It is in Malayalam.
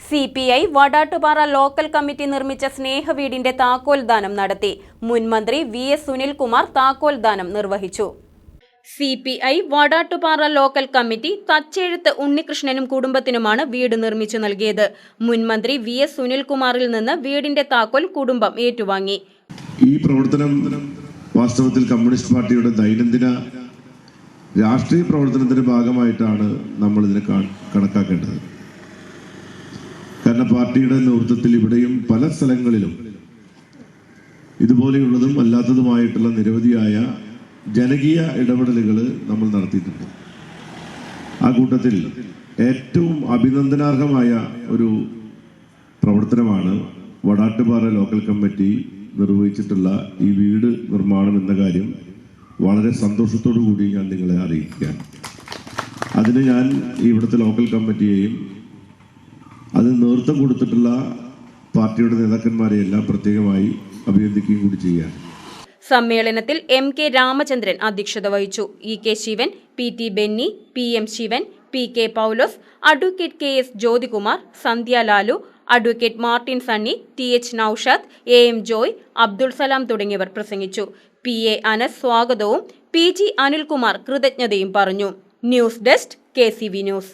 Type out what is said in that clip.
C P I Vadattupara local committee നിർമ്മിച്ച സ്നേഹവീടിന്റെ താക്കോൽദാനം നടത്തി. മുൻമന്ത്രി വി എസ് സുനിൽകുമാർ താക്കോൽദാനം നിർവഹിച്ചു. C P I Vadattupara local committee Thachezhuthu ഉണ്ണികൃഷ്ണനും കുടുംബത്തിനുമാണ് വീട് നിർമ്മിച്ചു നൽകിയത്. മുൻമന്ത്രി വി എസ് സുനിൽകുമാറിൽ നിന്ന് വീടിന്റെ താക്കോൽ കുടുംബം ഏറ്റുവാങ്ങി. ഈ പ്രവർത്തനം വാസ്തവത്തിൽ കമ്മ്യൂണിസ്റ്റ് പാർട്ടിയുടെ ദൈനംദിന രാഷ്ട്രീയ പ്രവർത്തനത്തിന്റെ ഭാഗമായിട്ടാണ് നമ്മൾ ഇതിനെ കണക്കാക്കേണ്ടത്. കാരണം പാർട്ടിയുടെ നേതൃത്വത്തിൽ ഇവിടെയും പല സ്ഥലങ്ങളിലും ഇതുപോലെയുള്ളതും അല്ലാത്തതുമായിട്ടുള്ള നിരവധിയായ ജനകീയ ഇടപെടലുകൾ നമ്മൾ നടത്തിയിട്ടുണ്ട്. ആ കൂട്ടത്തിൽ ഏറ്റവും അഭിനന്ദനാർഹമായ ഒരു പ്രവർത്തനമാണ് വടാട്ടുപാറ ലോക്കൽ കമ്മിറ്റി നിർവഹിച്ചിട്ടുള്ള ഈ വീട് നിർമ്മാണം എന്ന കാര്യം വളരെ സന്തോഷത്തോടു കൂടി ഞാൻ നിങ്ങളെ അറിയിക്കുകയാണ്. അതിന് ഞാൻ ഇവിടുത്തെ ലോക്കൽ കമ്മിറ്റിയെയും അതിന് നേതൃത്വം കൊടുത്തിട്ടുള്ള പാർട്ടിയുടെ നേതാക്കന്മാരെയെല്ലാം പ്രത്യേകമായി അഭിനന്ദിക്കുകയും കൂടി ചെയ്യുകയാണ്. സമ്മേളനത്തിൽ എം കെ രാമചന്ദ്രൻ അധ്യക്ഷത വഹിച്ചു. E K Sivan P T Benny P M Sivan P K Paulose advocate K S Jyothikumar Sandhya Lalu advocate Martin Sunny T H Noushad A M Joy Abdul Salam തുടങ്ങിയവർ പ്രസംഗിച്ചു. പി എ അനസ് സ്വാഗതവും പി ജി അനിൽകുമാർ കൃതജ്ഞതയും പറഞ്ഞു. News desk K C V news.